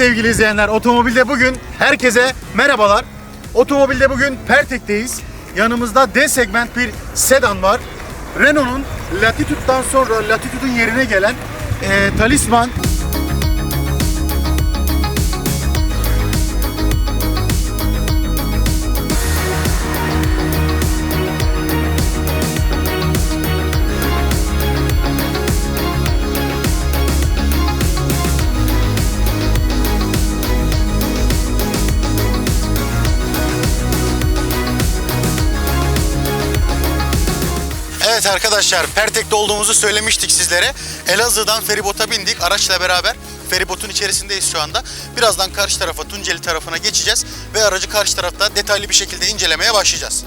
Sevgili izleyenler, otomobilde bugün herkese merhabalar. Otomobilde bugün Pertek'teyiz. Yanımızda D segment bir sedan var. Renault'un Latitude'dan sonra Latitude'un yerine gelen eee, Talisman Evet arkadaşlar Pertek'te olduğumuzu söylemiştik sizlere. Elazığ'dan feribota bindik araçla beraber. Feribotun içerisindeyiz şu anda. Birazdan karşı tarafa Tunceli tarafına geçeceğiz ve aracı karşı tarafta detaylı bir şekilde incelemeye başlayacağız.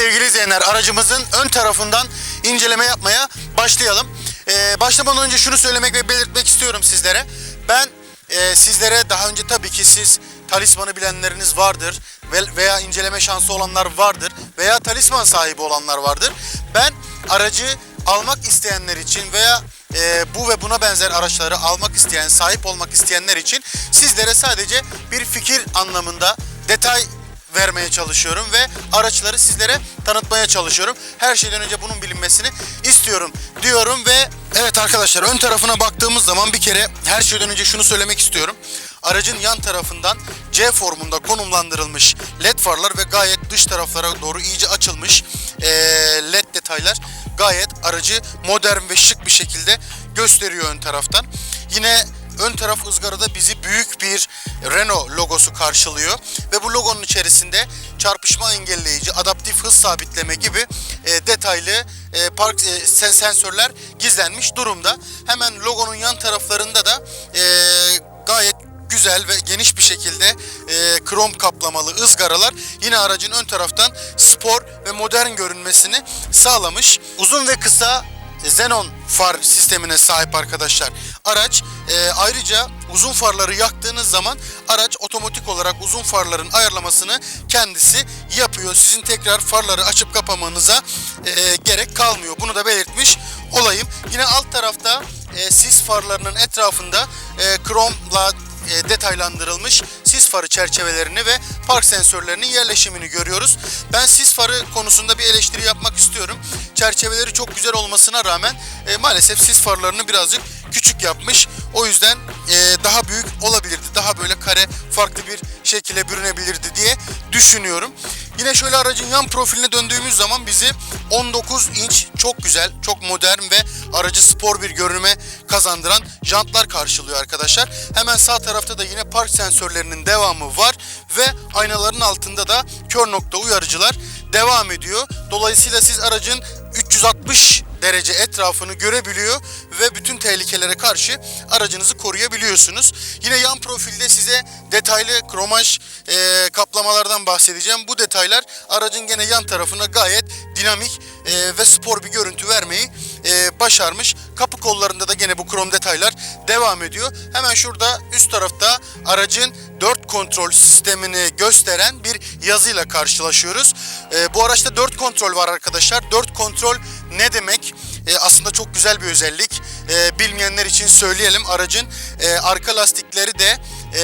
Sevgili izleyenler aracımızın ön tarafından inceleme yapmaya başlayalım. Ee, başlamadan önce şunu söylemek ve belirtmek istiyorum sizlere. Ben e, sizlere daha önce tabii ki siz talismanı bilenleriniz vardır ve- veya inceleme şansı olanlar vardır veya talisman sahibi olanlar vardır. Ben aracı almak isteyenler için veya e, bu ve buna benzer araçları almak isteyen, sahip olmak isteyenler için sizlere sadece bir fikir anlamında detay vermeye çalışıyorum ve araçları sizlere tanıtmaya çalışıyorum. Her şeyden önce bunun bilinmesini istiyorum diyorum ve evet arkadaşlar ön tarafına baktığımız zaman bir kere her şeyden önce şunu söylemek istiyorum. Aracın yan tarafından C formunda konumlandırılmış led farlar ve gayet dış taraflara doğru iyice açılmış led detaylar gayet aracı modern ve şık bir şekilde gösteriyor ön taraftan. Yine Ön taraf ızgarada bizi büyük bir Renault logosu karşılıyor ve bu logonun içerisinde çarpışma engelleyici, adaptif hız sabitleme gibi e, detaylı e, park e, sen- sensörler gizlenmiş durumda. Hemen logonun yan taraflarında da e, gayet güzel ve geniş bir şekilde e, krom kaplamalı ızgaralar yine aracın ön taraftan spor ve modern görünmesini sağlamış. Uzun ve kısa Xenon far sistemine sahip arkadaşlar. Araç e, ayrıca uzun farları yaktığınız zaman araç otomatik olarak uzun farların ayarlamasını kendisi yapıyor. Sizin tekrar farları açıp kapamanıza e, gerek kalmıyor. Bunu da belirtmiş olayım. Yine alt tarafta e, sis farlarının etrafında e, kromla e, detaylandırılmış sis farı çerçevelerini ve park sensörlerinin yerleşimini görüyoruz. Ben sis farı konusunda bir eleştiri yapmak istiyorum. Çerçeveleri çok güzel olmasına rağmen e, maalesef sis farlarını birazcık küçük yapmış. O yüzden e, daha büyük olabilirdi. Daha böyle kare farklı bir şekilde bürünebilirdi diye düşünüyorum. Yine şöyle aracın yan profiline döndüğümüz zaman bizi 19 inç çok güzel, çok modern ve aracı spor bir görünüme kazandıran jantlar karşılıyor arkadaşlar. Hemen sağ tarafta da yine park sensörlerinin devamı var ve aynaların altında da kör nokta uyarıcılar devam ediyor. Dolayısıyla siz aracın 360 derece etrafını görebiliyor ve bütün tehlikelere karşı aracınızı koruyabiliyorsunuz. Yine yan profilde size detaylı kromaj e, kaplamalardan bahsedeceğim. Bu detaylar aracın gene yan tarafına gayet dinamik e, ve spor bir görüntü vermeyi e, başarmış. Kapı kollarında da gene bu krom detaylar devam ediyor. Hemen şurada üst tarafta aracın 4 kontrol sistemini gösteren bir yazıyla karşılaşıyoruz. E, bu araçta 4 kontrol var arkadaşlar. 4 kontrol ne demek? E, aslında çok güzel bir özellik. E, bilmeyenler için söyleyelim. Aracın e, arka lastikleri de e,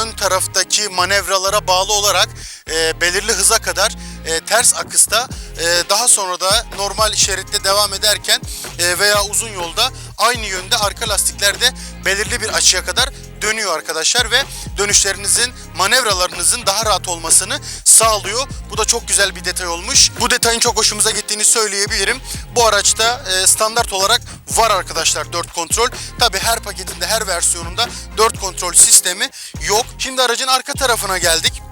ön taraftaki manevralara bağlı olarak e, belirli hıza kadar e, ters akısta e, daha sonra da normal şeritte devam ederken e, veya uzun yolda aynı yönde arka lastikler de belirli bir açıya kadar dönüyor arkadaşlar ve dönüşlerinizin manevralarınızın daha rahat olmasını sağlıyor. Bu da çok güzel bir detay olmuş. Bu detayın çok hoşumuza gittiğini söyleyebilirim. Bu araçta e, standart olarak var arkadaşlar 4 kontrol. Tabi her paketinde her versiyonunda 4 kontrol sistemi yok. Şimdi aracın arka tarafına geldik.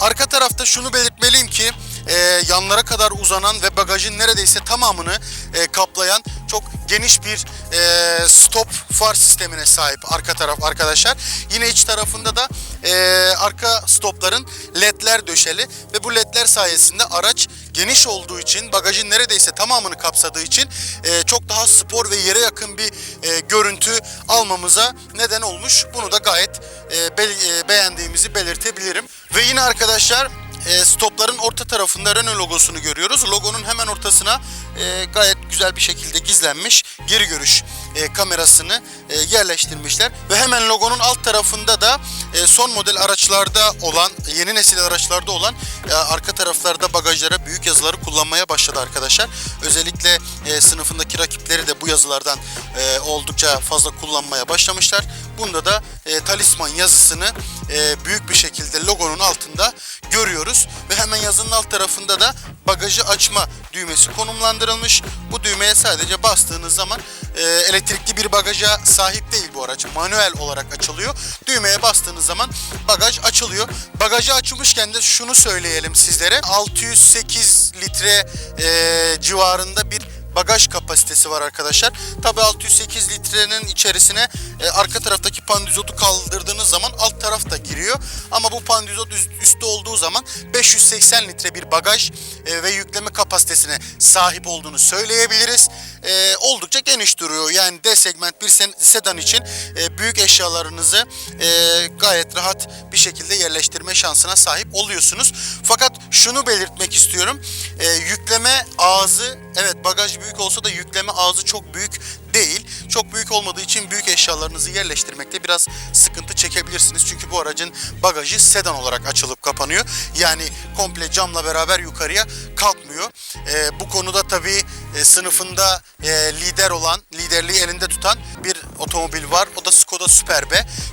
Arka tarafta şunu belirtmeliyim ki e, yanlara kadar uzanan ve bagajın neredeyse tamamını e, kaplayan çok geniş bir e, stop far sistemine sahip arka taraf arkadaşlar. Yine iç tarafında da e, arka stopların ledler döşeli ve bu ledler sayesinde araç geniş olduğu için bagajın neredeyse tamamını kapsadığı için e, çok daha spor ve yere yakın bir e, görüntü almamıza neden olmuş. Bunu da gayet e, be- e, beğendiğimizi belirtebilirim. Ve yine arkadaşlar e, stopların orta tarafında Renault logosunu görüyoruz. Logonun hemen ortasına e, gayet güzel bir şekilde gizlenmiş geri görüş e, kamerasını e, yerleştirmişler. Ve hemen logonun alt tarafında da e, son model araçlarda olan, yeni nesil araçlarda olan e, arka taraflarda bagajlara büyük yazıları kullanmaya başladı arkadaşlar. Özellikle sınıfındaki rakipleri de bu yazılardan oldukça fazla kullanmaya başlamışlar. Bunda da talisman yazısını büyük bir şekilde logonun altında görüyoruz ve hemen yazının alt tarafında da bagajı açma düğmesi konumlandırılmış. Bu düğmeye sadece bastığınız zaman elektrikli bir bagaja sahip değil bu araç. Manuel olarak açılıyor. Düğmeye bastığınız zaman bagaj açılıyor. Bagajı açılmışken de şunu söyleyelim sizlere. 608 litre e, civarında bir bagaj kapasitesi var arkadaşlar. Tabi 608 litrenin içerisine e, arka taraftaki pandizotu kaldırdığınız zaman alt taraf da giriyor. Ama bu pandizot üst- üstte olduğu zaman 580 litre bir bagaj e, ve yükleme kapasitesine sahip olduğunu söyleyebiliriz. E, oldukça geniş duruyor. Yani D segment bir sedan için e, büyük eşyalarınızı e, gayet rahat bir şekilde yerleştirme şansına sahip oluyorsunuz. Fakat şunu belirtmek istiyorum. E, yükleme ağzı evet bagaj büyük olsa da yükleme ağzı çok büyük değil. Çok büyük olmadığı için büyük eşyalarınızı yerleştirmekte biraz sıkıntı çekebilirsiniz. Çünkü bu aracın bagajı sedan olarak açılıp kapanıyor. Yani komple camla beraber yukarıya kalkmıyor. E, bu konuda tabii e, sınıfında e, lider olan, liderliği elinde tutan bir otomobil var. O da Skoda Superb.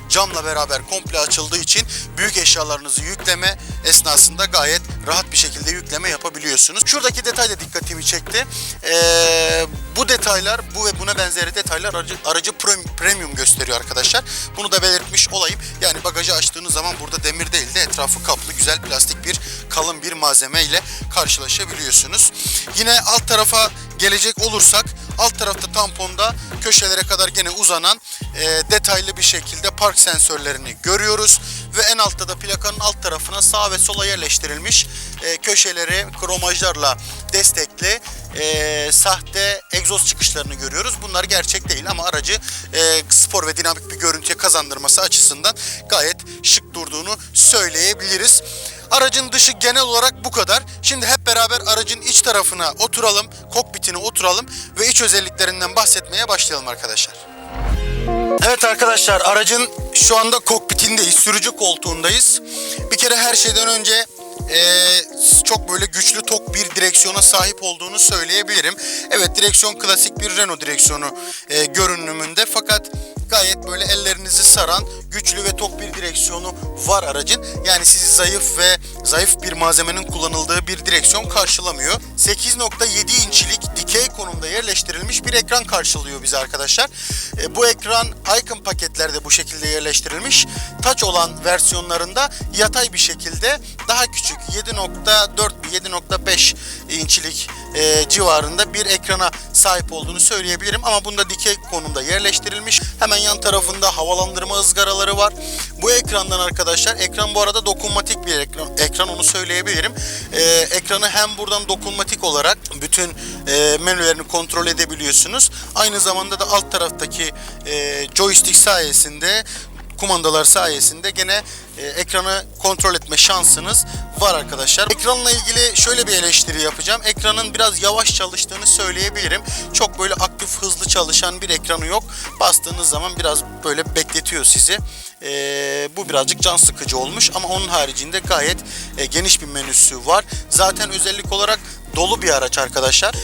Camla beraber komple açıldığı için büyük eşyalarınızı yükleme esnasında gayet rahat bir şekilde yükleme yapabiliyorsunuz. Şuradaki detay da dikkatimi çekti. Ee, bu detaylar, bu ve buna benzeri detaylar aracı, aracı prem- premium gösteriyor arkadaşlar. Bunu da belirtmiş olayım. Yani bagajı açtığınız zaman burada demir değil de etrafı kaplı güzel plastik bir kalın bir malzeme ile karşılaşabiliyorsunuz. Yine alt tarafa gelecek olursak alt tarafta tamponda köşelere kadar gene uzanan e, detaylı bir şekilde park sensörlerini görüyoruz ve en altta da plakanın alt tarafına sağ ve sola yerleştirilmiş e, köşeleri kromajlarla destekli e, sahte egzoz çıkışlarını görüyoruz. Bunlar gerçek değil ama aracı e, spor ve dinamik bir görüntüye kazandırması açısından gayet şık durduğunu söyleyebiliriz. Aracın dışı genel olarak bu kadar. Şimdi hep beraber aracın iç tarafına oturalım, kokpitine oturalım ve iç özelliklerinden bahsetmeye başlayalım arkadaşlar. Evet arkadaşlar aracın şu anda kokpitindeyiz, sürücü koltuğundayız. Bir kere her şeyden önce eee, çok böyle güçlü tok bir direksiyona sahip olduğunu söyleyebilirim. Evet direksiyon klasik bir Renault direksiyonu eee, görünümünde fakat gayet böyle ellerinizi saran güçlü ve tok bir direksiyonu var aracın. Yani sizi zayıf ve zayıf bir malzemenin kullanıldığı bir direksiyon karşılamıyor. 8.7 inçlik dikey konumda yerleştirilmiş bir ekran karşılıyor bizi arkadaşlar. E, bu ekran Icon paketlerde bu şekilde yerleştirilmiş. Touch olan versiyonlarında yatay bir şekilde daha küçük 7.4 7.5 inçlik e, civarında bir ekrana sahip olduğunu söyleyebilirim ama bunda dikey konumda yerleştirilmiş. Hemen yan tarafında havalandırma ızgaraları var. Bu ekrandan arkadaşlar ekran bu arada dokunmatik bir ekran, ekran onu söyleyebilirim. E, ekranı hem buradan dokunmatik olarak bütün e, menülerini kontrol edebiliyorsunuz. Aynı zamanda da alt taraftaki e, joystick sayesinde kumandalar sayesinde gene e, ekranı kontrol etme şansınız var arkadaşlar. Ekranla ilgili şöyle bir eleştiri yapacağım. Ekranın biraz yavaş çalıştığını söyleyebilirim. Çok böyle aktif hızlı çalışan bir ekranı yok. Bastığınız zaman biraz böyle bekletiyor sizi. E, bu birazcık can sıkıcı olmuş ama onun haricinde gayet e, geniş bir menüsü var. Zaten özellik olarak dolu bir araç arkadaşlar.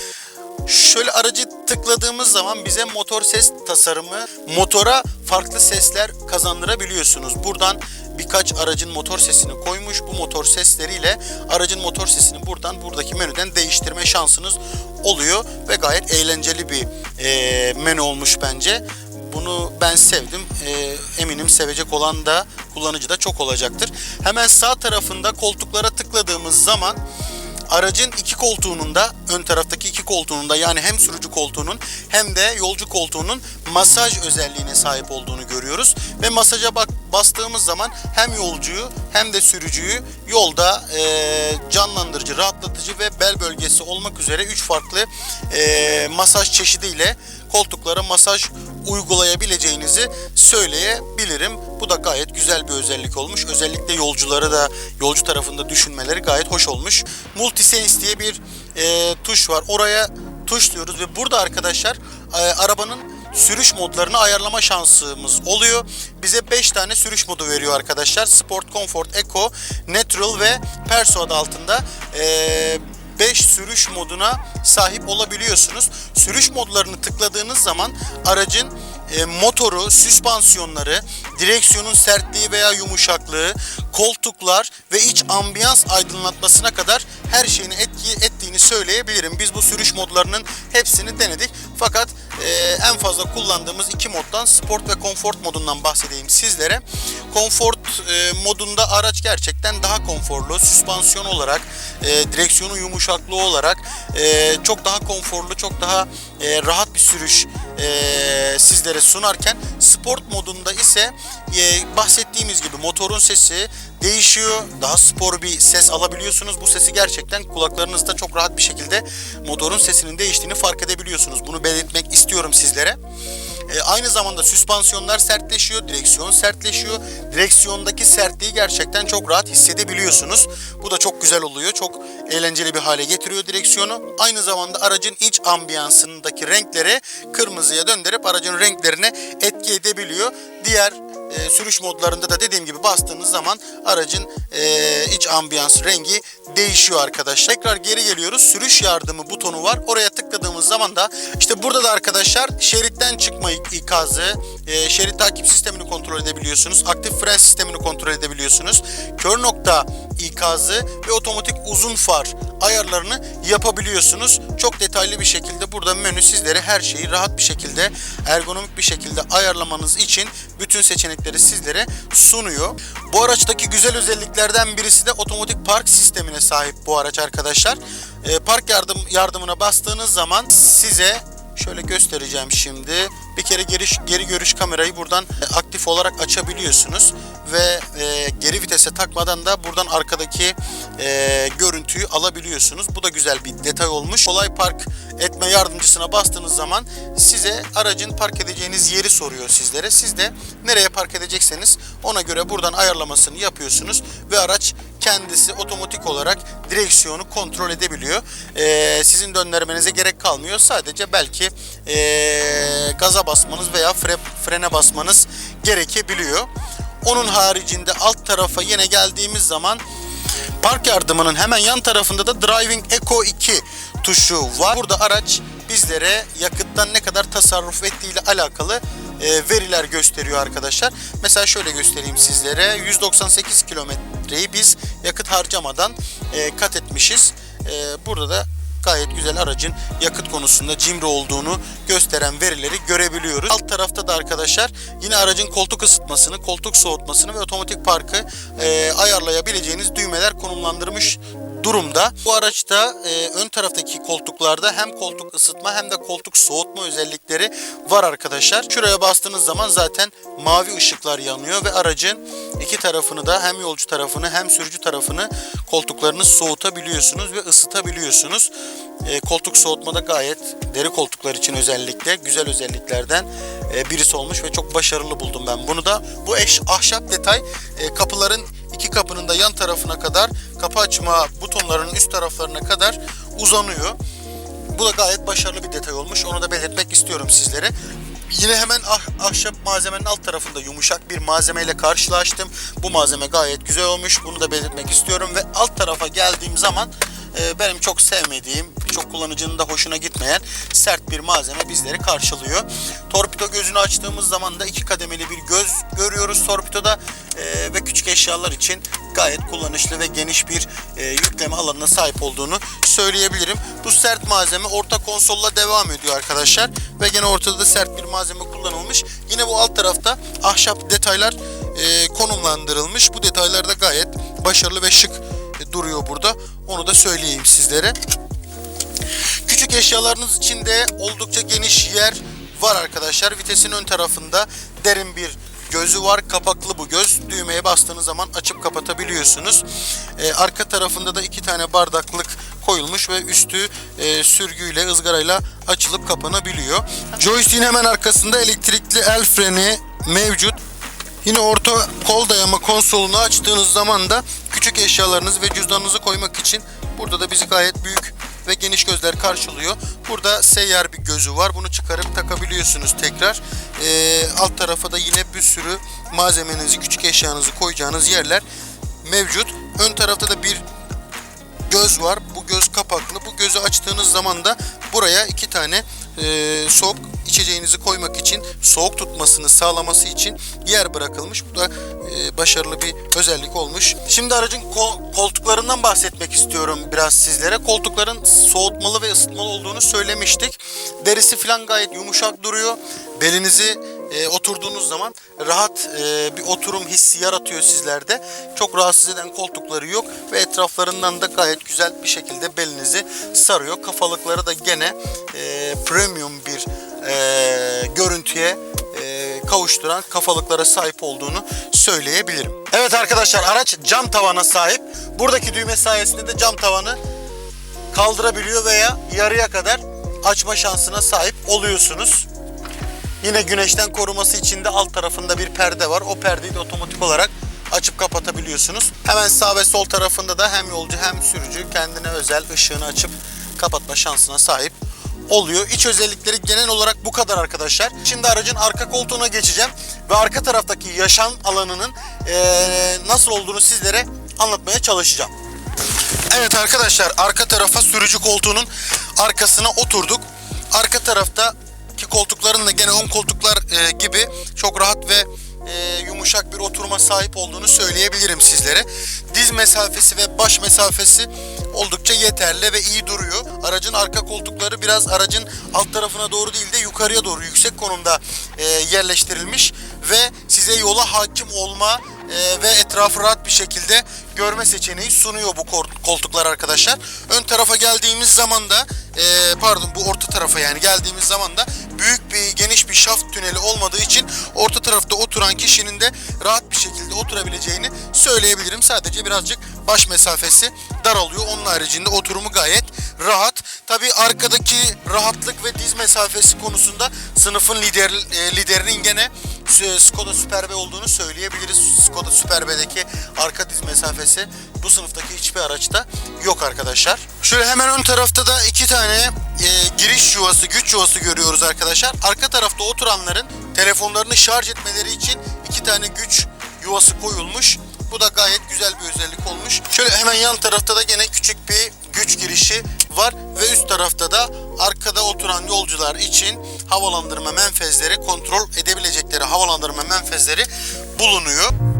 Şöyle aracı tıkladığımız zaman bize motor ses tasarımı, motora farklı sesler kazandırabiliyorsunuz. Buradan birkaç aracın motor sesini koymuş. Bu motor sesleriyle aracın motor sesini buradan buradaki menüden değiştirme şansınız oluyor ve gayet eğlenceli bir e, menü olmuş bence. Bunu ben sevdim. E, eminim sevecek olan da kullanıcı da çok olacaktır. Hemen sağ tarafında koltuklara tıkladığımız zaman Aracın iki koltuğunun da ön taraftaki iki koltuğunun da yani hem sürücü koltuğunun hem de yolcu koltuğunun masaj özelliğine sahip olduğunu görüyoruz. Ve masaja bak bastığımız zaman hem yolcuyu hem de sürücüyü yolda e, canlandırıcı, rahatlatıcı ve bel bölgesi olmak üzere 3 farklı e, masaj çeşidiyle koltuklara masaj uygulayabileceğinizi söyleyebilirim. Bu da gayet güzel bir özellik olmuş. Özellikle yolcuları da yolcu tarafında düşünmeleri gayet hoş olmuş. Multisense diye bir e, tuş var. Oraya tuş diyoruz ve burada arkadaşlar e, arabanın sürüş modlarını ayarlama şansımız oluyor. Bize 5 tane sürüş modu veriyor arkadaşlar. Sport, Comfort, Eco, Neutral ve Perso adı altında. E, 5 sürüş moduna sahip olabiliyorsunuz. Sürüş modlarını tıkladığınız zaman aracın e, motoru, süspansiyonları, direksiyonun sertliği veya yumuşaklığı, koltuklar ve iç ambiyans aydınlatmasına kadar her şeyini etki ettiğini söyleyebilirim. Biz bu sürüş modlarının hepsini denedik. Fakat e, en fazla kullandığımız iki moddan sport ve konfort modundan bahsedeyim sizlere. Konfort e, modunda araç gerçekten daha konforlu. Süspansiyon olarak, e, direksiyonun yumuşaklığı olarak e, çok daha konforlu, çok daha e, rahat bir sürüş e, sizlere sunarken sport modunda ise e, bahsettiğimiz gibi motorun sesi değişiyor. Daha spor bir ses alabiliyorsunuz. Bu sesi gerçekten kulaklarınızda çok rahat bir şekilde motorun sesinin değiştiğini fark edebiliyorsunuz. Bunu belirtmek istiyorum sizlere. E, aynı zamanda süspansiyonlar sertleşiyor, direksiyon sertleşiyor. Direksiyondaki sertliği gerçekten çok rahat hissedebiliyorsunuz. Bu da çok güzel oluyor. Çok eğlenceli bir hale getiriyor direksiyonu. Aynı zamanda aracın iç ambiyansındaki renkleri kırmızıya döndürüp aracın renklerine etki edebiliyor. Diğer e, sürüş modlarında da dediğim gibi bastığınız zaman aracın e, iç ambiyans rengi değişiyor arkadaşlar. Tekrar geri geliyoruz. Sürüş yardımı butonu var. Oraya tıkladığımız zaman da işte burada da arkadaşlar şeritten çıkma ikazı, e, şerit takip sistemini kontrol edebiliyorsunuz. Aktif fren sistemini kontrol edebiliyorsunuz. Kör nokta ikazı ve otomatik uzun far ayarlarını yapabiliyorsunuz. Çok detaylı bir şekilde burada menü sizlere her şeyi rahat bir şekilde, ergonomik bir şekilde ayarlamanız için bütün seçenekleri sizlere sunuyor. Bu araçtaki güzel özelliklerden birisi de otomatik park sistemine sahip bu araç arkadaşlar. Ee, park yardım yardımına bastığınız zaman size Şöyle göstereceğim şimdi. Bir kere geri, geri görüş kamerayı buradan e, aktif olarak açabiliyorsunuz ve e, geri vitese takmadan da buradan arkadaki e, görüntüyü alabiliyorsunuz. Bu da güzel bir detay olmuş. Kolay park etme yardımcısına bastığınız zaman size aracın park edeceğiniz yeri soruyor sizlere. Siz de nereye park edecekseniz ona göre buradan ayarlamasını yapıyorsunuz ve araç kendisi otomatik olarak direksiyonu kontrol edebiliyor. Ee, sizin döndürmenize gerek kalmıyor. Sadece belki ee, gaza basmanız veya fre, frene basmanız gerekebiliyor. Onun haricinde alt tarafa yine geldiğimiz zaman park yardımının hemen yan tarafında da Driving Eco 2 tuşu var. Burada araç bizlere yakıttan ne kadar tasarruf ettiği ile alakalı e, veriler gösteriyor arkadaşlar. Mesela şöyle göstereyim sizlere. 198 kilometreyi biz yakıt harcamadan e, kat etmişiz. E, burada da gayet güzel aracın yakıt konusunda cimri olduğunu gösteren verileri görebiliyoruz. Alt tarafta da arkadaşlar yine aracın koltuk ısıtmasını, koltuk soğutmasını ve otomatik parkı e, ayarlayabileceğiniz düğmeler konumlandırmış durumda. Bu araçta e, ön taraftaki koltuklarda hem koltuk ısıtma hem de koltuk soğutma özellikleri var arkadaşlar. Şuraya bastığınız zaman zaten mavi ışıklar yanıyor ve aracın iki tarafını da hem yolcu tarafını hem sürücü tarafını koltuklarını soğutabiliyorsunuz ve ısıtabiliyorsunuz. E, koltuk soğutma da gayet deri koltuklar için özellikle güzel özelliklerden e, birisi olmuş ve çok başarılı buldum ben bunu da. Bu eş, ahşap detay e, kapıların iki kapının da yan tarafına kadar kapı açma butonlarının üst taraflarına kadar uzanıyor. Bu da gayet başarılı bir detay olmuş. Onu da belirtmek istiyorum sizlere. Yine hemen ah, ahşap malzemenin alt tarafında yumuşak bir malzemeyle karşılaştım. Bu malzeme gayet güzel olmuş. Bunu da belirtmek istiyorum ve alt tarafa geldiğim zaman e, benim çok sevmediğim, çok kullanıcının da hoşuna gitmeyen sert bir malzeme bizleri karşılıyor. Torpido gözünü açtığımız zaman da iki kademeli bir göz görüyoruz torpidoda e, ve küçük eşyalar için gayet kullanışlı ve geniş bir e, yükleme alanına sahip olduğunu söyleyebilirim. Bu sert malzeme orta konsolla devam ediyor arkadaşlar ve gene ortada da sert bir malzeme kullanılmış. Yine bu alt tarafta ahşap detaylar e, konumlandırılmış. Bu detaylar da gayet başarılı ve şık duruyor burada. Onu da söyleyeyim sizlere. Küçük eşyalarınız için de oldukça geniş yer var arkadaşlar. Vitesin ön tarafında derin bir gözü var. Kapaklı bu göz. Düğmeye bastığınız zaman açıp kapatabiliyorsunuz. E, arka tarafında da iki tane bardaklık koyulmuş ve üstü e, sürgüyle, ızgarayla açılıp kapanabiliyor. Joystick'in hemen arkasında elektrikli el freni mevcut. Yine orta kol dayama konsolunu açtığınız zaman da küçük eşyalarınızı ve cüzdanınızı koymak için burada da bizi gayet büyük ve geniş gözler karşılıyor. Burada seyyar bir gözü var. Bunu çıkarıp takabiliyorsunuz tekrar. Ee, alt tarafa da yine bir sürü malzemenizi, küçük eşyanızı koyacağınız yerler mevcut. Ön tarafta da bir göz var. Bu göz kapaklı. Bu gözü açtığınız zaman da buraya iki tane e, soğuk içeceğinizi koymak için soğuk tutmasını sağlaması için yer bırakılmış. Bu da e, başarılı bir özellik olmuş. Şimdi aracın kol- koltuklarından bahsetmek istiyorum biraz sizlere. Koltukların soğutmalı ve ısıtmalı olduğunu söylemiştik. Derisi falan gayet yumuşak duruyor. Belinizi e, oturduğunuz zaman rahat e, bir oturum hissi yaratıyor sizlerde. Çok rahatsız eden koltukları yok ve etraflarından da gayet güzel bir şekilde belinizi sarıyor. Kafalıkları da gene e, premium bir e, görüntüye e, kavuşturan kafalıklara sahip olduğunu söyleyebilirim. Evet arkadaşlar araç cam tavana sahip. Buradaki düğme sayesinde de cam tavanı kaldırabiliyor veya yarıya kadar açma şansına sahip oluyorsunuz. Yine güneşten koruması için de alt tarafında bir perde var. O perdeyi de otomatik olarak açıp kapatabiliyorsunuz. Hemen sağ ve sol tarafında da hem yolcu hem sürücü kendine özel ışığını açıp kapatma şansına sahip oluyor. İç özellikleri genel olarak bu kadar arkadaşlar. Şimdi aracın arka koltuğuna geçeceğim ve arka taraftaki yaşam alanının eee, nasıl olduğunu sizlere anlatmaya çalışacağım. Evet arkadaşlar arka tarafa sürücü koltuğunun arkasına oturduk. Arka taraftaki koltukların da gene ön koltuklar e, gibi çok rahat ve e, yumuşak bir oturuma sahip olduğunu söyleyebilirim sizlere. Diz mesafesi ve baş mesafesi oldukça yeterli ve iyi duruyor. Aracın arka koltukları biraz aracın alt tarafına doğru değil de yukarıya doğru yüksek konumda e, yerleştirilmiş ve size yola hakim olma e, ve etrafı rahat bir şekilde görme seçeneği sunuyor bu kol- koltuklar arkadaşlar. Ön tarafa geldiğimiz zaman da e, pardon bu orta tarafa yani geldiğimiz zaman da büyük bir geniş bir şaft tüneli olmadığı için orta tarafta oturan kişinin de rahat bir şekilde oturabileceğini söyleyebilirim. Sadece birazcık baş mesafesi daralıyor. Onun haricinde oturumu gayet rahat. Tabi arkadaki rahatlık ve diz mesafesi konusunda sınıfın lider, e, liderinin gene e, Skoda Superb olduğunu söyleyebiliriz. Skoda Superb'deki arka diz mesafesi bu sınıftaki hiçbir araçta yok arkadaşlar. Şöyle hemen ön tarafta da iki tane e, giriş yuvası, güç yuvası görüyoruz arkadaşlar. Arka tarafta oturanların telefonlarını şarj etmeleri için iki tane güç yuvası koyulmuş. Bu da gayet güzel bir özellik olmuş. Şöyle hemen yan tarafta da gene küçük bir güç girişi var ve üst tarafta da arkada oturan yolcular için havalandırma menfezleri kontrol edebilecekleri havalandırma menfezleri bulunuyor.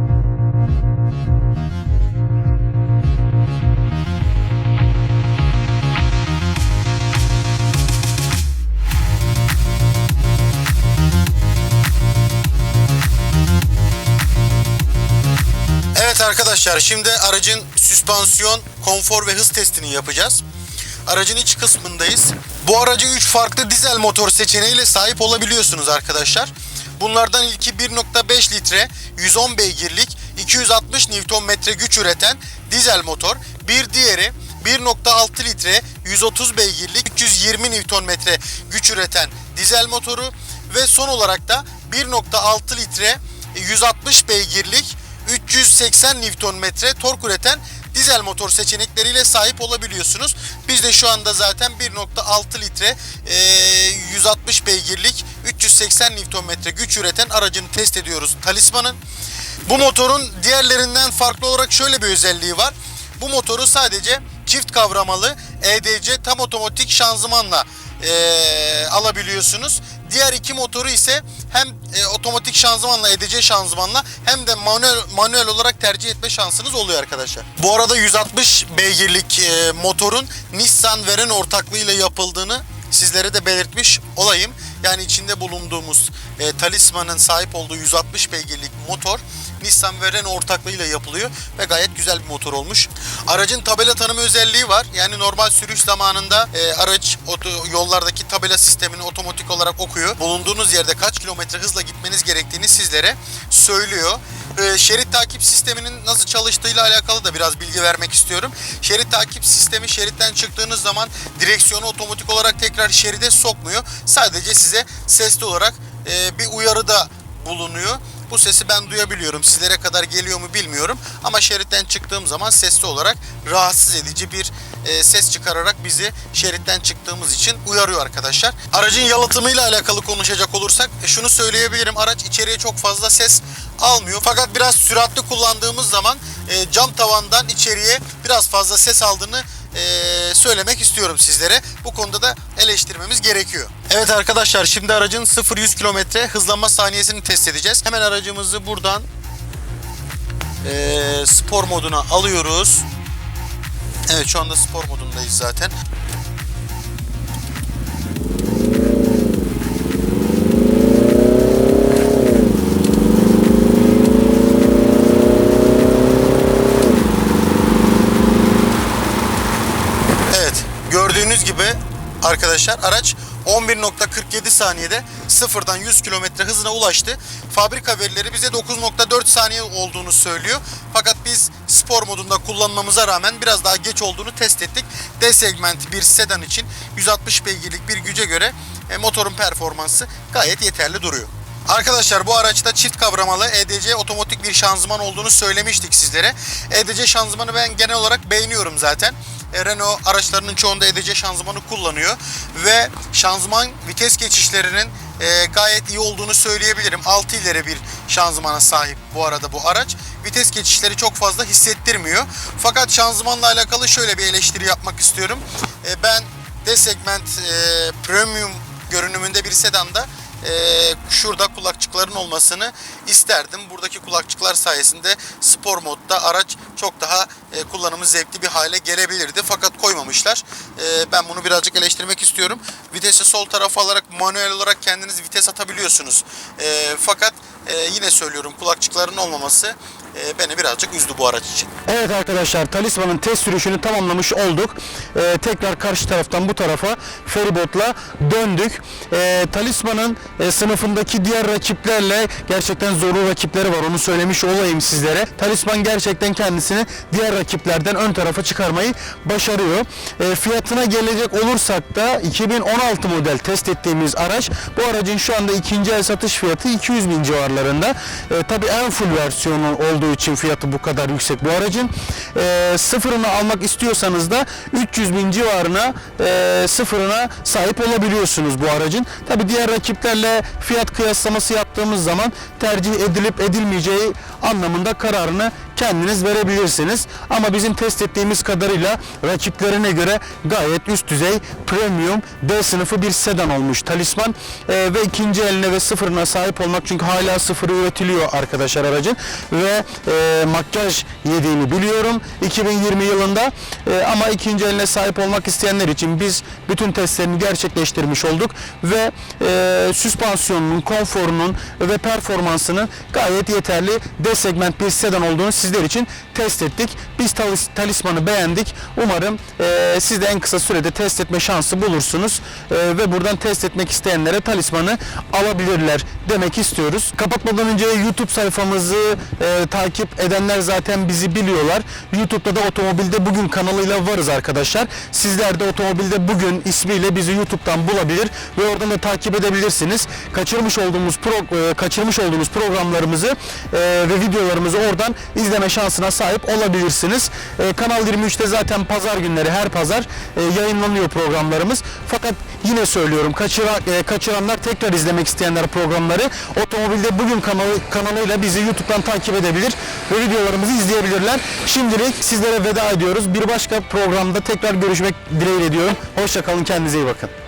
Evet arkadaşlar şimdi aracın süspansiyon, konfor ve hız testini yapacağız. Aracın iç kısmındayız. Bu aracı 3 farklı dizel motor seçeneğiyle sahip olabiliyorsunuz arkadaşlar. Bunlardan ilki 1.5 litre 110 beygirlik 260 Nm güç üreten dizel motor. Bir diğeri 1.6 litre 130 beygirlik 320 Nm güç üreten dizel motoru ve son olarak da 1.6 litre 160 beygirlik 380 Nm tork üreten dizel motor seçenekleriyle sahip olabiliyorsunuz. Biz de şu anda zaten 1.6 litre e, 160 beygirlik 380 Nm güç üreten aracını test ediyoruz Talisman'ın. Bu motorun diğerlerinden farklı olarak şöyle bir özelliği var. Bu motoru sadece çift kavramalı EDC tam otomatik şanzımanla e, alabiliyorsunuz. Diğer iki motoru ise hem e, otomatik şanzımanla EDC şanzımanla hem de manuel, manuel olarak tercih etme şansınız oluyor arkadaşlar. Bu arada 160 beygirlik e, motorun Nissan Veren ortaklığıyla yapıldığını sizlere de belirtmiş olayım. Yani içinde bulunduğumuz e, Talisman'ın sahip olduğu 160 beygirlik motor Nissan ve Renault ortaklığıyla yapılıyor ve gayet güzel bir motor olmuş. Aracın tabela tanıma özelliği var. Yani normal sürüş zamanında e, araç yollardaki tabela sistemini otomatik olarak okuyor. Bulunduğunuz yerde kaç kilometre hızla gitmeniz gerektiğini sizlere söylüyor. E, şerit takip sisteminin nasıl çalıştığıyla alakalı da biraz bilgi vermek istiyorum. Şerit takip sistemi şeritten çıktığınız zaman direksiyonu otomatik olarak tekrar şeride sokmuyor. Sadece size sesli olarak e, bir uyarıda bulunuyor. Bu sesi ben duyabiliyorum. Sizlere kadar geliyor mu bilmiyorum. Ama şeritten çıktığım zaman sesli olarak rahatsız edici bir e, ses çıkararak bizi şeritten çıktığımız için uyarıyor arkadaşlar. Aracın yalıtımıyla alakalı konuşacak olursak e, şunu söyleyebilirim. Araç içeriye çok fazla ses almıyor. Fakat biraz süratli kullandığımız zaman e, cam tavandan içeriye biraz fazla ses aldığını e, söylemek istiyorum sizlere. Bu konuda da eleştirmemiz gerekiyor. Evet arkadaşlar şimdi aracın 0-100 kilometre hızlanma saniyesini test edeceğiz. Hemen aracımızı buradan e, spor moduna alıyoruz. Evet şu anda spor modundayız zaten. Evet gördüğünüz gibi arkadaşlar araç 11.47 saniyede sıfırdan 100 kilometre hızına ulaştı. Fabrika verileri bize 9.4 saniye olduğunu söylüyor. Fakat biz spor modunda kullanmamıza rağmen biraz daha geç olduğunu test ettik. D segment bir sedan için 160 beygirlik bir güce göre e, motorun performansı gayet yeterli duruyor. Arkadaşlar bu araçta çift kavramalı EDC otomatik bir şanzıman olduğunu söylemiştik sizlere. EDC şanzımanı ben genel olarak beğeniyorum zaten. E, Renault araçlarının çoğunda EDC şanzımanı kullanıyor ve şanzıman vites geçişlerinin e, gayet iyi olduğunu söyleyebilirim. 6 ileri bir şanzımana sahip bu arada bu araç. Vites geçişleri çok fazla hissettirmiyor. Fakat şanzımanla alakalı şöyle bir eleştiri yapmak istiyorum. E, ben D segment e, premium görünümünde bir sedanda e, şurada kulakçıkların olmasını isterdim. Buradaki kulakçıklar sayesinde spor modda araç çok daha e, kullanımı zevkli bir hale gelebilirdi. Fakat koymamışlar. E, ben bunu birazcık eleştirmek istiyorum. Vitesi sol tarafa alarak manuel olarak kendiniz vites atabiliyorsunuz. E, fakat e, yine söylüyorum kulakçıkların olmaması e, beni birazcık üzdü bu araç için. Evet arkadaşlar Talisman'ın test sürüşünü tamamlamış olduk. Ee, tekrar karşı taraftan bu tarafa feribotla döndük. Ee, Talisman'ın e, sınıfındaki diğer rakiplerle gerçekten zorlu rakipleri var onu söylemiş olayım sizlere. Talisman gerçekten kendisini diğer rakiplerden ön tarafa çıkarmayı başarıyor. Ee, fiyatına gelecek olursak da 2016 model test ettiğimiz araç bu aracın şu anda ikinci el satış fiyatı 200 bin civarlarında. Ee, tabii en full versiyonu olduğu için fiyatı bu kadar yüksek bu aracın. Ee, sıfırını almak istiyorsanız da 300 bin civarına e, sıfırına sahip olabiliyorsunuz bu aracın. Tabii diğer rakiplerle fiyat kıyaslaması yaptığımız zaman tercih edilip edilmeyeceği anlamında kararını kendiniz verebilirsiniz. Ama bizim test ettiğimiz kadarıyla rakiplerine göre gayet üst düzey premium D sınıfı bir sedan olmuş Talisman. Ee, ve ikinci eline ve sıfırına sahip olmak çünkü hala sıfırı üretiliyor arkadaşlar aracın. Ve e, makyaj yediğini biliyorum 2020 yılında. E, ama ikinci eline sahip olmak isteyenler için biz bütün testlerini gerçekleştirmiş olduk. Ve e, süspansiyonunun, konforunun ve performansının gayet yeterli D segment bir sedan olduğunu sizler için test ettik. Biz talis- talismanı beğendik. Umarım e, siz de en kısa sürede test etme şansı bulursunuz E, ve buradan test etmek isteyenlere talismanı alabilirler demek istiyoruz. Kapatmadan önce YouTube sayfamızı e, takip edenler zaten bizi biliyorlar. YouTube'da da Otomobilde Bugün kanalıyla varız arkadaşlar. Sizler de Otomobilde Bugün ismiyle bizi YouTube'dan bulabilir ve oradan da takip edebilirsiniz. Kaçırmış olduğumuz pro, e, kaçırmış olduğumuz programlarımızı e, ve videolarımızı oradan izleme şansına sahip olabilirsiniz. E, Kanal 23'te zaten pazar günleri her pazar e, yayınlanıyor programlarımız. Fakat yine söylüyorum kaçıra, e, kaçıranlar tekrar izlemek isteyenler programları Otomobilde Bugün kanalı, kanalıyla bizi YouTube'dan takip edebilir ve videolarımızı izleyebilirler. Şimdilik sizlere veda ediyoruz. Bir başka programda tekrar görüşmek dileğiyle diyorum. Hoşçakalın kendinize iyi bakın.